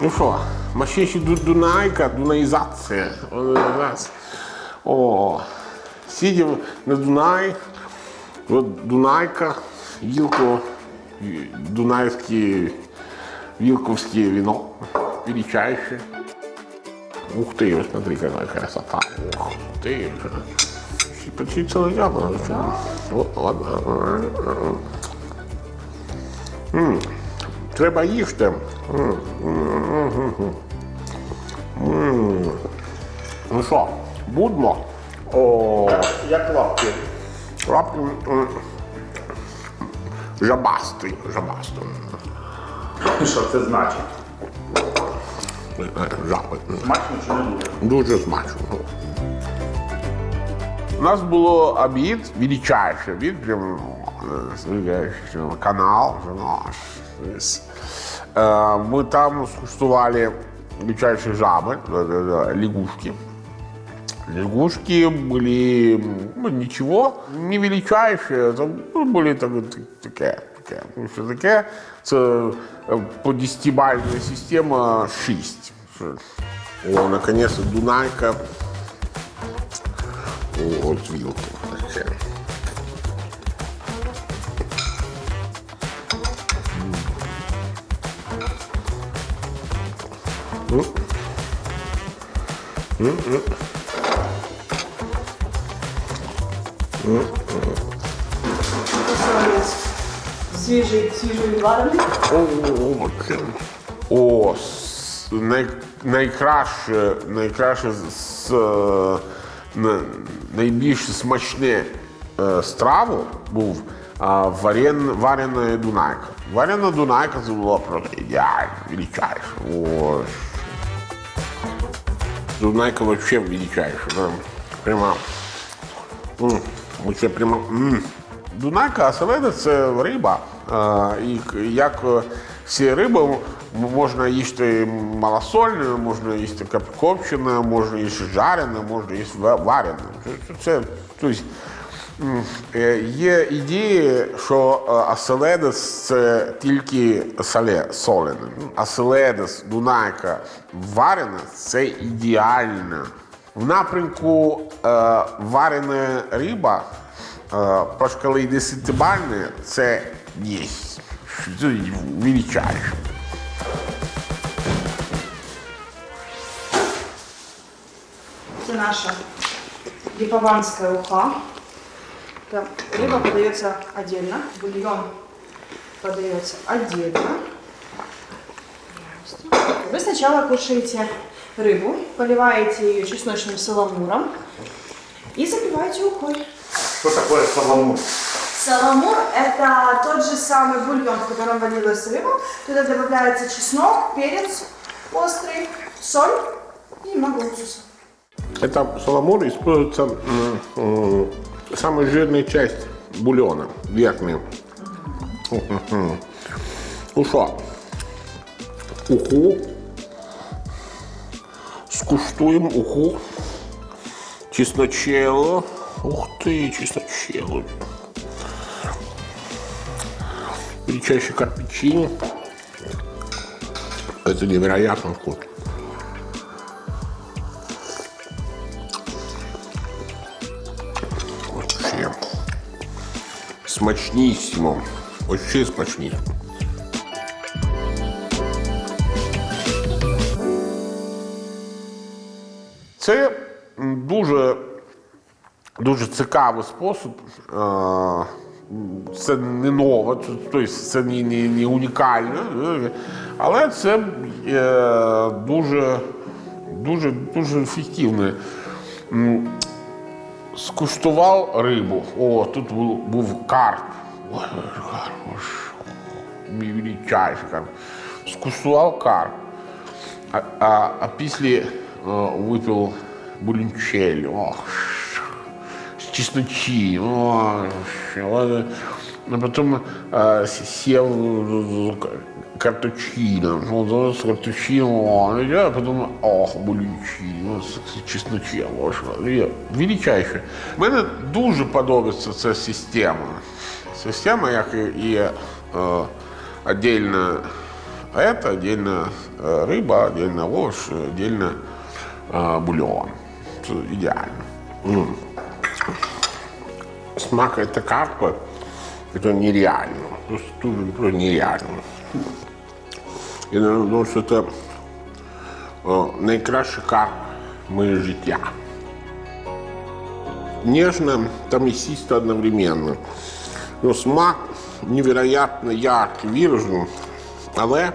Ну що, мощніші ду- Дунайка, дунаїзація. О, нас. О, сидимо на Дунаї, от Дунайка, Вілко, Дунайське, Вілковське вино, величайше. Ух ты, смотри, какая красота. Ух ты. Почти целый яблок. Вот, ладно. М, Треба їсти. М, м. М. Ну що, будемо? О, Як лапки. лапки. м, Жабастий, жабастий. Що це значить? Е, Смачно чи не дуже? Дуже смачно. У нас було обід, величайший обід, прям е, канал. наш. Ось. Е, Ми там скуштували величайші жаби, е, е, е, лягушки. Лягушки были ну, ничего, не величайшие, там ну, были так, так, таке, таке. Ну, що таке, це е, по десятибальна система 6. О, наконец-то Дунайка. От вилки. Таке. Свіжий, свіжий відварений. О. О, най, найкраще, найкраще з, найбільш смачне е, страву був а, варен, варена дунайка. Варена дунайка це було просто ідеально, величайше. Дунайка вообще величайше. Прямо. М, прямо. Дунайка оселеда це риба. І як всі риби можна їсти малосольне, можна їсти коп- копчене, можна їсти жарене, можна їсти ва- варене. Це, це, це, тобто, е, є ідеї, що е, оселедець це тільки соле, солене. Оселедець, дунайка, варене це ідеально. В напрямку е, варена риба е, по шкалі 10 це є. Величайше. Це наша липованская уха. Там рыба подается отдельно, бульон подается отдельно. Вы сначала кушаете рыбу, поливаете ее чесночным саламуром и запиваете ухой. Що таке саламур? Саламур – это тот же самый бульон, в котором варилась рыба. Туда добавляется чеснок, перец острый, соль и немного уксуса. Это саламур используется м, самая жирная часть бульона, верхняя. Ну що, уху. Скуштуємо уху. Чесночело. Ух ты, чесночело Величайший кирпичи. Это невероятно вкусно. Вообще. Смачнісімо. Вообще смачнісімо. Це м, дуже, дуже цікавий спосіб. Це не нове, тобто це не, не, не унікально, е, але це е, дуже, дуже, дуже ефективне. Скуштував рибу. О, тут був, був карп. Мій величайший карп. Скуштував карп. А, а, а після е, випив булінчель. Ох, з чесночі. Ох, а потім е, сів карточина. Ну, з карточином. Я потім, ох, булінчі. Ну, з чесночем. Величайше. Мені дуже подобається ця система. Система, як і, і е, отдельно А это отдельно э, рыба, отдельно овощ, отдельно э, бульон. Це Смак этой карпы это нереально. Просто нереально. Я думаю, ну, ну, що це э, найкращий карп моє життя. Нежно, там и систо одновременно. Но смак невероятно яркий, виражений, но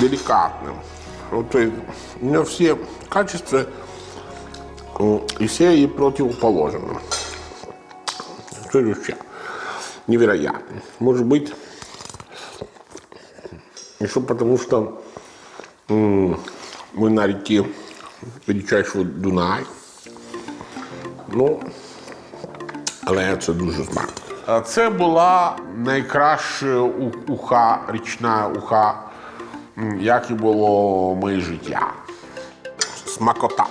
делікатним. Вот у нього все качества и все ей противоположны. Что вообще невероятно. Может быть, еще потому что м, мы на реке величайшого Дунай. Ну, але це дуже смак. Це була найкраща у- уха, річна уха, м, як і було моє життя. Смакота.